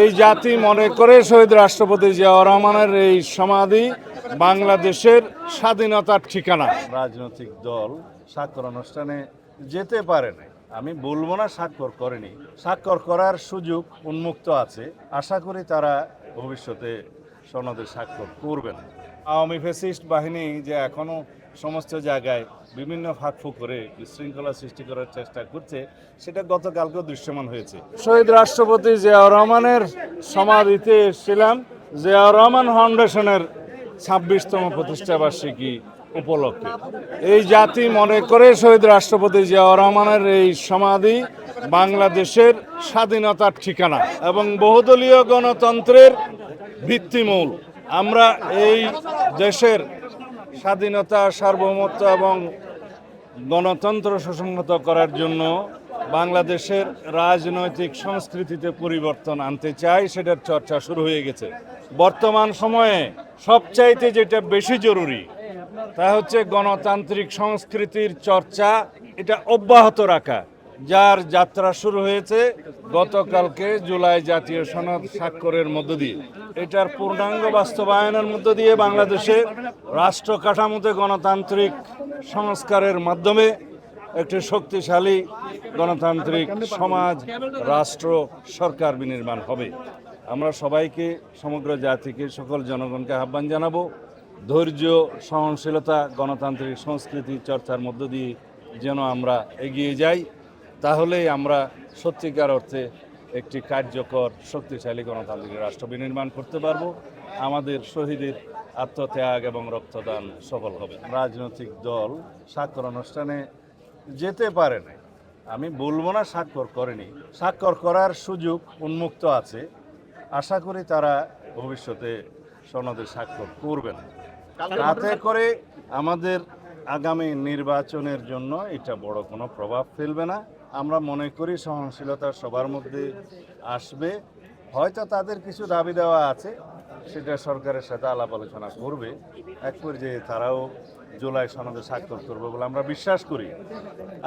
এই জাতি মনে করে শহীদ রাষ্ট্রপতি জিয়াউর রহমানের এই সমাধি বাংলাদেশের স্বাধীনতার ঠিকানা। রাজনৈতিক দল স্বাক্ষর অনুষ্ঠানে যেতে পারে না আমি বলব না স্বাক্ষর করেনি। স্বাক্ষর করার সুযোগ উন্মুক্ত আছে। আশা করি তারা ভবিষ্যতে সনদে স্বাক্ষর করবেন। আওয়ামী ফেসিস্ট বাহিনী যে এখনও সমস্ত জায়গায় বিভিন্ন ফাঁকফু করে বিশৃঙ্খলা সৃষ্টি করার চেষ্টা করছে, সেটা গতকালকেও দৃশ্যমান হয়েছে। শহীদ রাষ্ট্রপতি জিয়াউর রহমানের সমাধিতে এসেছিলাম, জিয়াউর রহমান ফাউন্ডেশনের ছাব্বিশতম প্রতিষ্ঠা বার্ষিকী উপলক্ষে। এই জাতি মনে করে শহীদ রাষ্ট্রপতি জিয়াউর রহমানের এই সমাধি বাংলাদেশের স্বাধীনতার ঠিকানা এবং বহুদলীয় গণতন্ত্রের ভিত্তিমূল। আমরা এই দেশের স্বাধীনতা, সার্বভৌমত্ব এবং গণতন্ত্র সুসংহত করার জন্য বাংলাদেশের রাজনৈতিক সংস্কৃতিতে পরিবর্তন আনতে চাই, সেটার চর্চা শুরু হয়ে গেছে। বর্তমান সময়ে সবচাইতে যেটা বেশি জরুরি, তা হচ্ছে গণতান্ত্রিক সংস্কৃতির চর্চা, এটা অব্যাহত রাখা। যার যাত্রা শুরু হয়েছে গতকালকে জুলাই জাতীয় সনদ স্বাক্ষরের মধ্য দিয়ে। এটার পূর্ণাঙ্গ বাস্তবায়নের মধ্য দিয়ে বাংলাদেশে রাষ্ট্র কাঠামোতে গণতান্ত্রিক সংস্কারের মাধ্যমে একটি শক্তিশালী গণতান্ত্রিক সমাজ, রাষ্ট্র, সরকার বিনির্মাণ হবে। আমরা সবাইকে, সমগ্র জাতিকে, সকল জনগণকে আহ্বান জানাব, ধৈর্য, সহনশীলতা, গণতান্ত্রিক সংস্কৃতি চর্চার মধ্য দিয়ে যেন আমরা এগিয়ে যাই। তাহলেই আমরা সত্যিকার অর্থে একটি কার্যকর শক্তিশালী গণতান্ত্রিক রাষ্ট্র বিনির্মাণ করতে পারব। আমাদের শহীদের আত্মত্যাগ এবং রক্তদান সফল হবে। রাজনৈতিক দল স্বাক্ষর অনুষ্ঠানে যেতে পারে না আমি বলব না স্বাক্ষর করেনি। স্বাক্ষর করার সুযোগ উন্মুক্ত আছে। আশা করি তারা ভবিষ্যতে সনদে স্বাক্ষর করবেন। তাতে করে আমাদের আগামী নির্বাচনের জন্য এটা বড় কোনো প্রভাব ফেলবে না। আমরা মনে করি সহনশীলতা সবার মধ্যে আসবে। হয়তো তাদের কিছু দাবি দেওয়া আছে, সেটা সরকারের সাথে আলাপ আলোচনা করবে। এক পর্যায়ে তারাও জুলাই সনদে স্বাক্ষর করবে বলে আমরা বিশ্বাস করি।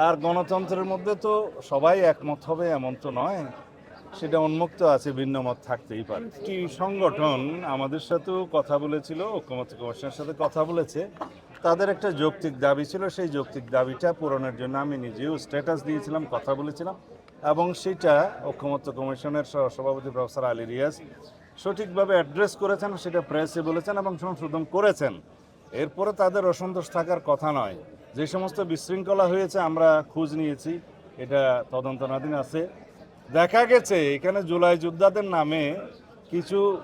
আর গণতন্ত্রের মধ্যে তো সবাই একমত হবে এমন তো নয়, সেটা উন্মুক্ত আছে, ভিন্ন মত থাকতেই পারে। একটি সংগঠন আমাদের সাথেও কথা বলেছিল, ঐক্যমত্য কমিশনের সাথে কথা বলেছে। তাদের একটা যৌক্তিক দাবি ছিল, সেই যৌক্তিক দাবিটা পূরণের জন্য আমি নিজেও স্ট্যাটাস দিয়েছিলাম, কথা বলেছিলাম এবং সেটা ঐক্যমত্য কমিশনের সহ- সভাপতি প্রফেসর আলী রিয়াজ সঠিকভাবে অ্যাড্রেস করেছেন, সেটা প্রেসে বলেছেন এবং সংশোধন করেছেন। এরপরে তাদের অসন্তোষ থাকার কথা নয়। যে সমস্ত বিশৃঙ্খলা হয়েছে, আমরা খোঁজ নিয়েছি, এটা তদন্তনাধীন আছে। দেখা গেছে, এখানে জুলাই যোদ্ধাদের নামে কিছু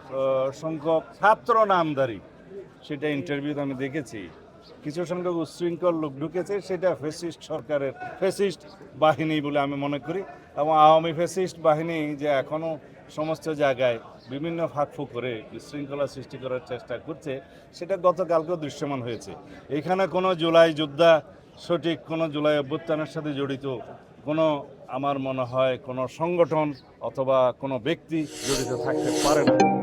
সংখ্যক ছাত্র নামধারী, সেটা ইন্টারভিউতে আমি দেখেছি। কিছু সংখ্যক উচ্ছৃঙ্খল লোক ঢুকেছে, সেটা ফেসিস্ট সরকারের ফেসিস্ট বাহিনী বলে আমি মনে করি এবং আওয়ামী ফেসিস্ট বাহিনী যে এখনও সমস্ত জায়গায় বিভিন্ন ফাঁকফু করে বিশৃঙ্খলা সৃষ্টি করার চেষ্টা করছে, সেটা গতকালকেও দৃশ্যমান হয়েছে। এখানে কোনো জুলাই যোদ্ধা সঠিক, কোনো জুলাই অভ্যুত্থানের সাথে জড়িত, কোনো আমার মনে হয় কোনো সংগঠন অথবা কোনো ব্যক্তি জড়িত থাকতে পারে না।